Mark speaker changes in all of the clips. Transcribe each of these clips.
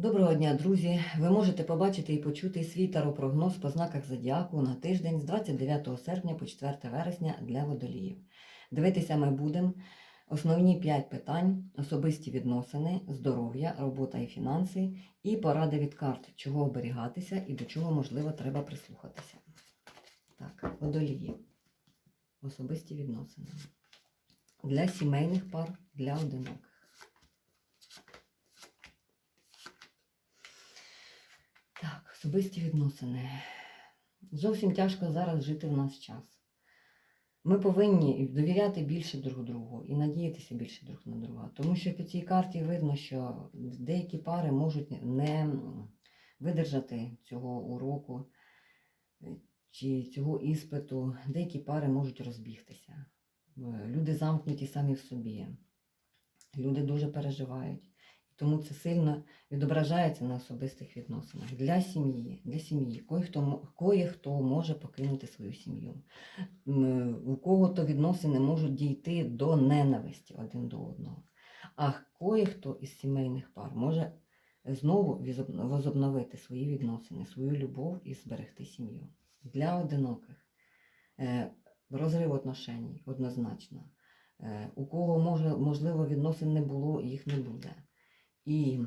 Speaker 1: Доброго дня, друзі! Ви можете побачити і почути свій таропрогноз по знаках зодіаку на тиждень з 29 серпня по 4 вересня для водоліїв. Дивитися ми будемо основні 5 питань: особисті відносини, здоров'я, робота і фінанси, і поради від карт, чого оберігатися і до чого можливо треба прислухатися. Так, водолії. Особисті відносини. Для сімейних пар, для одиноких. Так, особисті відносини. Зовсім тяжко зараз жити в нас час. Ми повинні довіряти більше друг другу і надіятися більше друг на друга. Тому що по цій карті видно, що деякі пари можуть не видержати цього уроку е, чи цього іспиту. Деякі пари можуть розбігтися. Е, Люди замкнуті самі в собі. Люди дуже переживають. Тому це сильно відображається на особистих відносинах. Для сім'ї, для сім'ї. Кое-хто, мо- кое-хто може покинути свою сім'ю. У кого-то відносини можуть дійти до ненависті один до одного. А кое-хто із сімейних пар може знову возобновити свої відносини, свою любов і зберегти сім'ю. Для одиноких е, розрив отношень однозначно. Е, У кого може, можливо відносин не було, їх не буде. І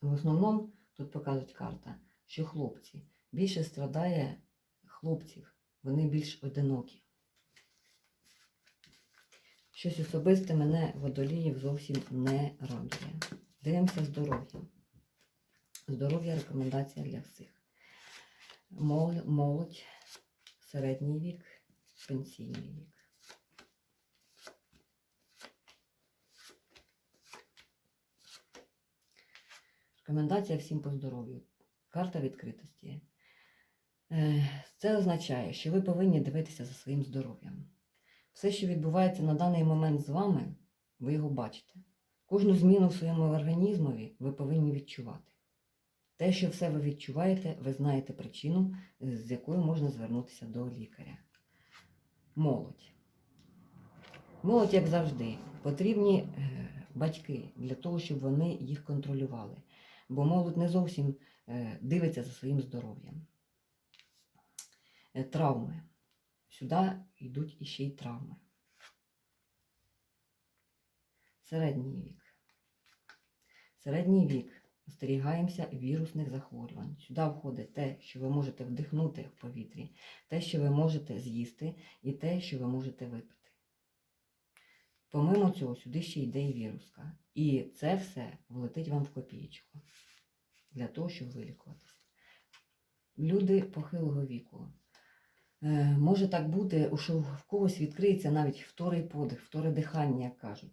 Speaker 1: в основному тут показують карта, що хлопці більше страдає хлопців, вони більш одинокі. Щось особисте мене водоліїв зовсім не радує. Дивимося здоров'я. Здоров'я рекомендація для всіх. Молодь, середній вік, пенсійний вік. Рекомендація всім по здоров'ю. Карта відкритості. Е, Це означає, що ви повинні дивитися за своїм здоров'ям. Все, що відбувається на даний момент з вами, ви його бачите. Кожну зміну в своєму організмові ви повинні відчувати. Те, що все ви відчуваєте, ви знаєте причину, з якою можна звернутися до лікаря. Молодь. Молодь, як завжди, потрібні е, батьки для того, щоб вони їх контролювали бо молодь не зовсім е, дивиться за своїм здоров'ям. Е, Травми. Сюди йдуть іще й травми. Середній вік. Середній вік. Остерігаємося вірусних захворювань. Сюди входить те, що ви можете вдихнути в повітрі, те, що ви можете з'їсти, і те, що ви можете випити. Помимо цього, сюди ще йде і віруска. І це все влетить вам в копієчку для того, щоб вилікуватися. Люди похилого віку. Е, може так бути, що в когось відкриється навіть вторий подих, вторе дихання, як кажуть.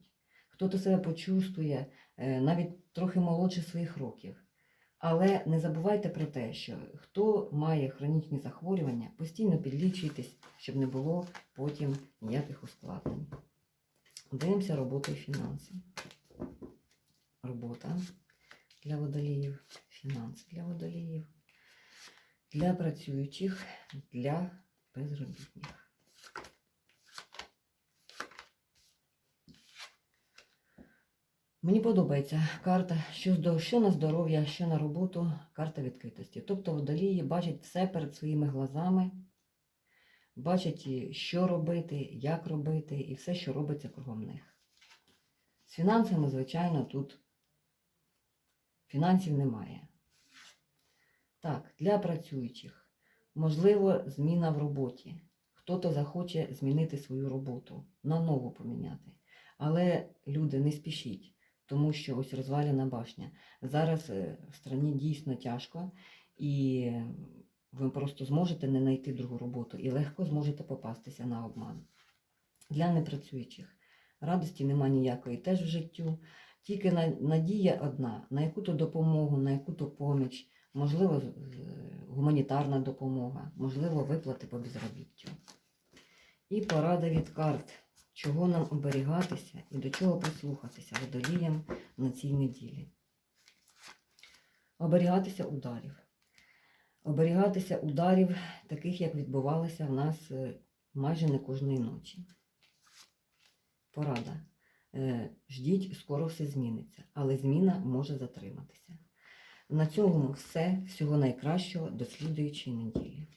Speaker 1: Хто-то себе почувствує е, навіть трохи молодше своїх років. Але не забувайте про те, що хто має хронічні захворювання, постійно підлічуйтесь, щоб не було потім ніяких ускладнень. Дивимося роботу і фінанси. Робота для водоліїв, фінанси для водоліїв, для працюючих, для безробітних. Мені подобається карта, що, що на здоров'я, що на роботу, карта відкритості. Тобто водолії бачать все перед своїми глазами, бачать, що робити, як робити, і все, що робиться кругом них. З фінансами, звичайно, тут фінансів немає. Так, для працюючих. Можливо, зміна в роботі. Хто-то захоче змінити свою роботу, на нову поміняти. Але люди не спішіть, тому що ось розваляна башня. Зараз е, в страні дійсно тяжко, і ви просто зможете не знайти другу роботу і легко зможете попастися на обман. Для непрацюючих радості нема ніякої теж в життю. Тільки надія одна на яку-то допомогу, на яку-то поміч, можливо, гуманітарна допомога, можливо, виплати по безробіттю. І порада від карт, чого нам оберігатися і до чого прислухатися водоліям на цій неділі. Оберігатися ударів. Оберігатися ударів, таких, як відбувалося в нас е, майже не кожної ночі. Порада. Е, Ждіть, скоро все зміниться, але зміна може затриматися. На цьому все. Всього найкращого до слідуючої неділі.